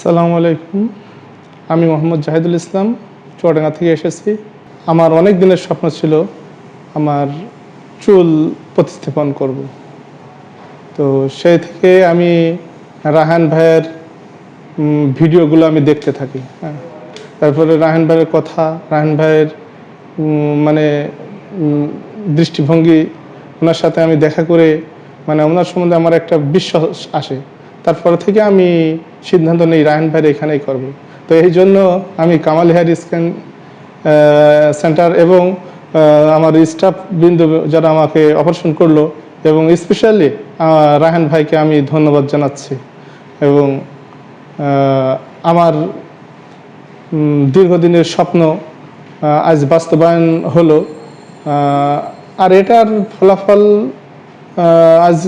সালামু আলাইকুম। আমি মোহাম্মদ জাহিদুল ইসলাম, চুয়াডাঙ্গা থেকে এসেছি। আমার অনেক দিনের স্বপ্ন ছিল আমার চুল প্রতিস্থাপন করব। তো সেই থেকে আমি রাহান ভাইয়ের ভিডিওগুলো আমি দেখতে থাকি হ্যাঁ। তারপরে রাহান ভাইয়ের কথা, রাহান ভাইয়ের মানে দৃষ্টিভঙ্গি, ওনার সাথে আমি দেখা করে মানে ওনার সম্বন্ধে আমার একটা বিশ্বাস আসে। তারপর থেকে আমি সিদ্ধান্ত নিই রায়ন ভাইয়ের এখানেই করব। তো এই জন্য আমি কামাল হেয়ার স্ক্যান সেন্টার এবং আমার স্টাফ বিন্দু যারা আমাকে অপারেশন করল এবং স্পেশালি রায়হান ভাইকে আমি ধন্যবাদ জানাচ্ছি এবং আমার দীর্ঘদিনের স্বপ্ন আজ বাস্তবায়ন হলো। আর এটার ফলাফল আজ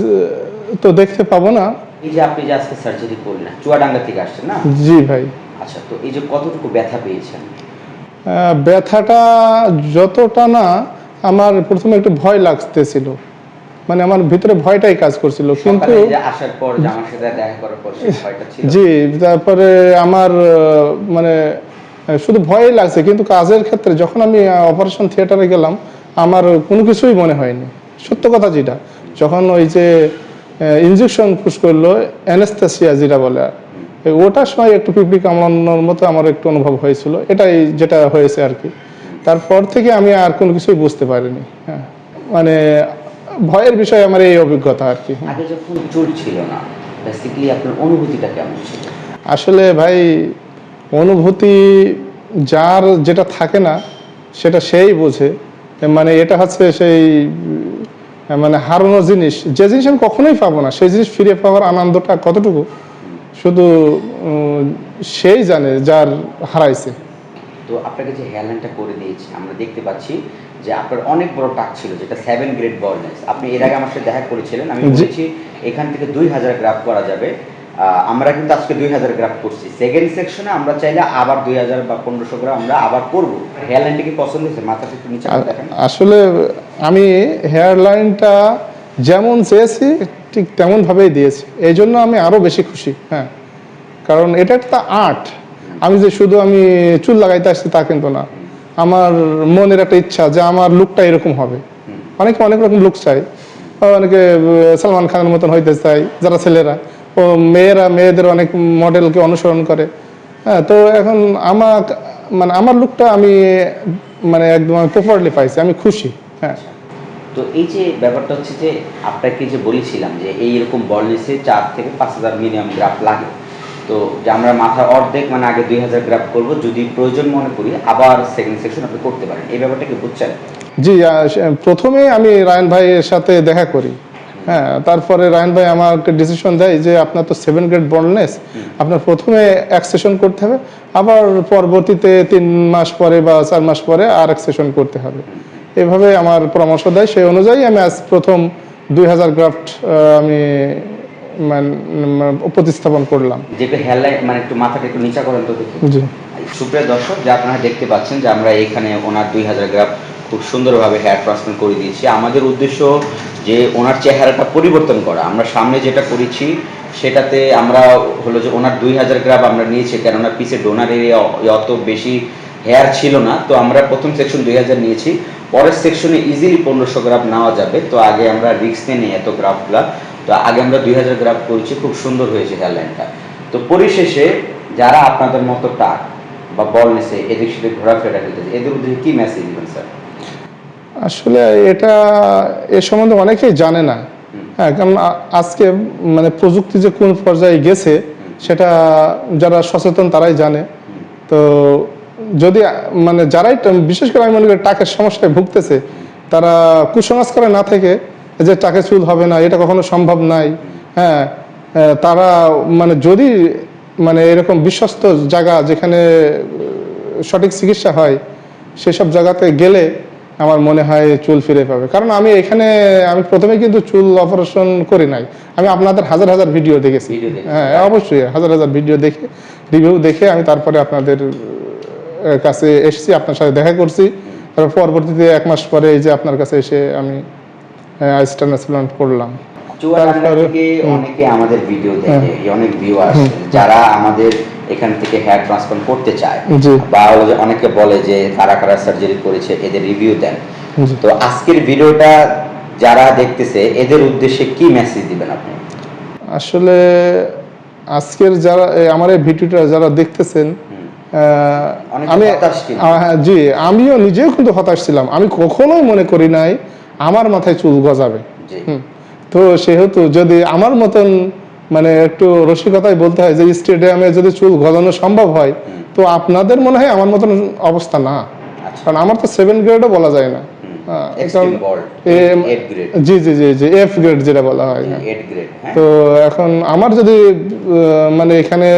তো দেখতে পাবো না। এই যে আপনি যে আজকে সার্জারি করলেন চুয়াডাঙ্গা থেকে আসছেন না? জি ভাই। আচ্ছা তো এই যে কতটুকু ব্যথা পেয়েছেন? ব্যথাটা যতটা না আমার প্রথমে একটু ভয় লাগতেছিল। মানে আমার ভিতরে ভয়টাই কাজ করছিল কিন্তু সকালে এই যে আসার পর আমার সাথে দেখা করার পর ভয়টা ছিল? জি তারপরে আমার মানে শুধু ভয়ই লাগছে কিন্তু কাজের ক্ষেত্রে যখন আমি অপারেশন থিয়েটারে গেলাম আমার কোনো কিছুই মনে হয়নি। সত্য কথা যেটা যখন ওই যে ইঞ্জেকশন পুশ করল অ্যানেস্থেসিয়া যেটা বলে। এই ওটার সময় একটু পিপড়ি কামড়ানোর মতো আমার একটু অনুভব হয়েছিল। এটাই যেটা হয়েছে আর কি। তারপর থেকে আমি আর কোনো কিছুই বুঝতে পারিনি হ্যাঁ। মানে ভয়ের বিষয়ে আমার এই অভিজ্ঞতা আর কি আগে যখন চুল ছিল না বেসিক্যালি আপনার অনুভূতিটা কেমন ছিল? আসলে ভাই অনুভূতি যার যেটা থাকে না সেটা সেই বোঝে। মানে এটা হচ্ছে সেই মানে হারানো জিনিস যে জিনিস আমি কখনোই পাবো না সেই জিনিস ফিরে পাওয়ার আনন্দটা কতটুকু? শুধু সেই জানে যার হারাইছে। তো আপনাকে যে হেয়ারলাইনটা করে দিয়েছি আমরা দেখতে পাচ্ছি যে আপনার অনেক বড় টাক ছিল যেটা সেভেন গ্রেড বর্ডনেস আপনি এর আগে আমার সাথে দেখা করেছিলেন আমি। বলেছি এখান থেকে দুই হাজার গ্রাফ করা যাবে। আমরা কিন্তু আজকে দুই হাজার গ্রাম করছি। সেকেন্ড সেকশনে আমরা চাইলে আবার দুই হাজার বা পনেরোশো গ্রাম আমরা আবার করব। হেয়ারলাইনটা কি পছন্দ হয়েছে? মাথাটা একটু নিচে আসলে আমি হেয়ার লাইনটা যেমন চেয়েছি ঠিক তেমনভাবেই দিয়েছি। এই জন্য আমি আরও বেশি খুশি হ্যাঁ। কারণ এটা একটা আর্ট আমি যে শুধু আমি চুল লাগাইতে আসছি তা কিন্তু না। আমার মনের একটা ইচ্ছা যে আমার লুকটা এরকম হবে। অনেকে অনেক রকম লুক চাই অনেকে সালমান খানের মতন হইতে চাই যারা ছেলেরা। ও মেয়েরা মেয়েদের অনেক মডেলকে অনুসরণ করে। হ্যাঁ তো এখন আমার মানে আমার লুকটা আমি মানে একদম প্রপারলি পাইছি আমি খুশি হ্যাঁ। তো এই যে ব্যাপারটা হচ্ছে যে আপনাকে যে বলেছিলাম যে এই এরকম বলনেসে চার থেকে পাঁচ হাজার মিনিমাম গ্রাফ লাগে। তো যে আমরা মাথা অর্ধেক মানে আগে দুই হাজার গ্রাফ করব যদি প্রয়োজন মনে করি আবার সেকেন্ড সেকশন আপনি করতে পারেন। এই ব্যাপারটা কি বুঝছেন? জি প্রথমে আমি রায়ন ভাইয়ের সাথে দেখা করি। হ্যাঁ তারপরে রায়ন ভাই আমাকে ডিসিশন দেয় যে আপনার তো সেভেন গ্রেড বন্ডনেস আপনার প্রথমে এক সেশন করতে হবে আবার পরবর্তীতে তিন মাস পরে বা চার মাস পরে আর এক সেশন করতে হবে। এভাবে আমার পরামর্শ দেয়। সেই অনুযায়ী আমি আজ প্রথম দুই হাজার গ্রাফট আমি প্রতিস্থাপন করলাম। যে একটু হেয়ারলাইন মানে একটু মাথাটা একটু নিচা করেন তো জি। সুপ্রিয় দর্শক যে আপনারা দেখতে পাচ্ছেন যে আমরা এখানে ওনার দুই হাজার গ্রাফ খুব সুন্দরভাবে হেয়ার ট্রান্সপ্লান্ট করে দিয়েছি। আমাদের উদ্দেশ্য যে ওনার চেহারাটা পরিবর্তন করা। আমরা সামনে যেটা করেছি, সেটাতে আমরা হলো যে ওনার দুই হাজার গ্রাম আমরা নিয়েছি, কেননা পিছে ডোনার এরিয়া অত বেশি হেয়ার ছিল না। তো আমরা প্রথম সেকশন দুই হাজার নিয়েছি। পরের সেকশনে ইজিলি পনেরোশো গ্রাম নেওয়া যাবে। তো আগে আমরা রিক্স নিয়ে নিই এত গ্রাফগুলা তো আগে আমরা দুই হাজার গ্রাম করেছি, খুব সুন্দর হয়েছে হেয়ারলাইনটা তো পরিশেষে যারা আপনাদের মতো টাক বা বল নেছে এদিক সেদিক ঘোরাফেরা করতেছে, এদের উদ্দেশ্যে কি মেসেজ দিবেন স্যার আসলে এটা এ সম্বন্ধে অনেকেই জানে না। হ্যাঁ কারণ আজকে মানে প্রযুক্তি যে কোন পর্যায়ে গেছে, সেটা যারা সচেতন তারাই জানে। তো যদি মানে যারাই বিশেষ করে আমি মনে করি টাকের সমস্যায় ভুগতেছে, তারা কুসংস্কারে না থেকে যে টাকে চুল হবে না, এটা কখনো সম্ভব নাই। হ্যাঁ তারা মানে যদি মানে এরকম বিশ্বস্ত জায়গা যেখানে সঠিক চিকিৎসা হয়, সেসব জায়গাতে গেলে আমার মনে হয় চুল ফিরে পাবে। কারণ আমি এখানে আমি প্রথমে কিন্তু চুল অপারেশন করি নাই। আমি আপনাদের হাজার হাজার ভিডিও দেখেছি। হ্যাঁ অবশ্যই হাজার হাজার ভিডিও দেখে রিভিউ দেখে আমি তারপরে আপনাদের কাছে এসেছি আপনার সাথে দেখা করছি। তারপর পরবর্তীতে এক মাস পরে এই যে আপনার কাছে এসে আমি আইস ট্রান্সপ্লান্ট করলাম। চুয়াডাঙ্গা থেকে অনেকে আমাদের ভিডিও দেখে। অনেক ভিউয়ার্স যারা আমাদের এখান থেকে হেয়ার ট্রান্সপ্লান্ট করতে চায়। বা অনেকে বলে যে কারা কারা সার্জারি করেছে এদের রিভিউ দেন। তো আজকের ভিডিওটা যারা দেখতেছে এদের উদ্দেশ্যে কি মেসেজ দিবেন আপনি? আসলে আজকের যারা আমার এই ভিডিওটা যারা দেখতেছেন আমি হতাশ হ্যাঁ, জি আমিও নিজেও কিন্তু হতাশ ছিলাম। আমি কখনোই মনে করি নাই আমার মাথায় চুল গজাবে। হুম। তো সেহেতু যদি আমার মতন মানে একটু রসিকতায় বলতে হয় যে স্টেডিয়ামে যদি চুল গজানো সম্ভব হয় তো আপনাদের মনে হয় আমার মতন অবস্থা না। আচ্ছা। কারণ আমার তো সেভেন গ্রেডও বলা যায় না। হ্যাঁ, জি জি জি জি এফ গ্রেড যেটা বলা হয়। হ্যাঁ। তো এখন আমার যদি মানে এখানে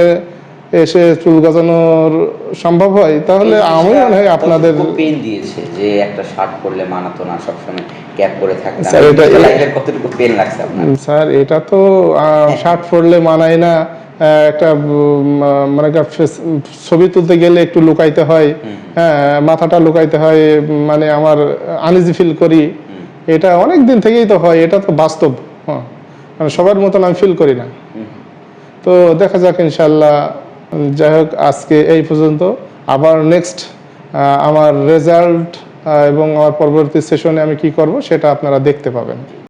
এসে চুল গজানোর সম্ভব হয়? তাহলে আমি মনে হয় আপনাদের পেন দিয়েছে যে একটা শার্ট পরলে মানাতো না সবসময় ক্যাপ করে থাকতাম। স্যার, এটা- কতটুকু পেন লাগছে আপনার? স্যার এটা তো শার্ট পরলে মানায় না। একটা মানে ছবি তুলতে গেলে একটু লুকাইতে হয়। হ্যাঁ মাথাটা লুকাইতে হয় মানে আমার আনইজি ফিল করি। এটা অনেক দিন থেকেই তো হয় এটা তো বাস্তব। হ্যাঁ মানে সবার মতন আমি ফিল করি না। তো দেখা যাক ইনশাল্লাহ যাই হোক, আজকে এই পর্যন্ত। আবার নেক্সট আমার রেজাল্ট এবং আমার পরবর্তী সেশনে আমি কি করব সেটা আপনারা দেখতে পাবেন।